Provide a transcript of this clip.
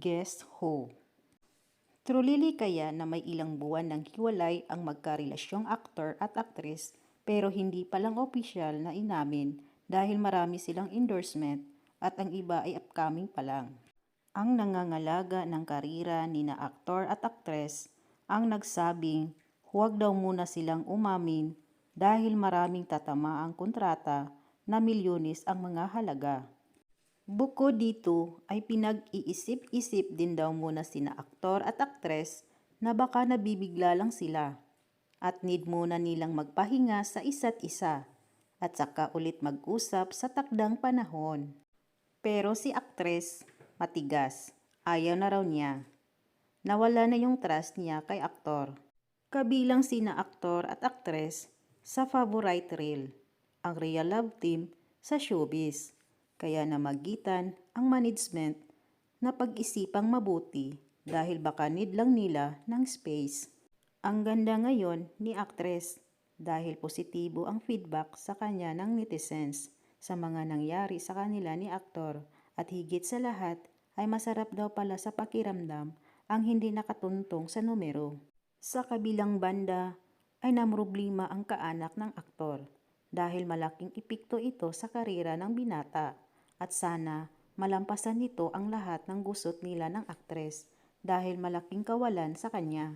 Guess Who? Trulili kaya na may ilang buwan ng hiwalay ang magkarelasyong aktor at aktres pero hindi pa lang opisyal na inamin dahil marami silang endorsement at ang iba ay upcoming pa lang. Ang nangangalaga ng karira ni na aktor at aktres ang nagsabing huwag daw muna silang umamin dahil maraming tatamaang kontrata na milyones ang mga halaga. Bukod dito ay pinag-iisip-isip din daw muna sina aktor at aktres na baka nabibigla lang sila at need muna nilang magpahinga sa isa't isa at saka ulit mag-usap sa takdang panahon. Pero si aktres, matigas, ayaw na raw niya. Nawala na yung trust niya kay aktor. Kabilang sina aktor at aktres sa favorite reel, ang real love team sa showbiz. Kaya namagitan ang management na pag-isipang mabuti dahil baka need lang nila ng space. Ang ganda ngayon ni aktres dahil positibo ang feedback sa kanya ng netizens sa mga nangyari sa kanila ni aktor at higit sa lahat ay masarap daw pala sa pakiramdam ang hindi nakatuntong sa numero. Sa kabilang banda ay namroblima ang kaanak ng aktor dahil malaking epekto ito sa karera ng binata at sana malampasan nito ang lahat ng gusot nila ng aktres dahil malaking kawalan sa kanya.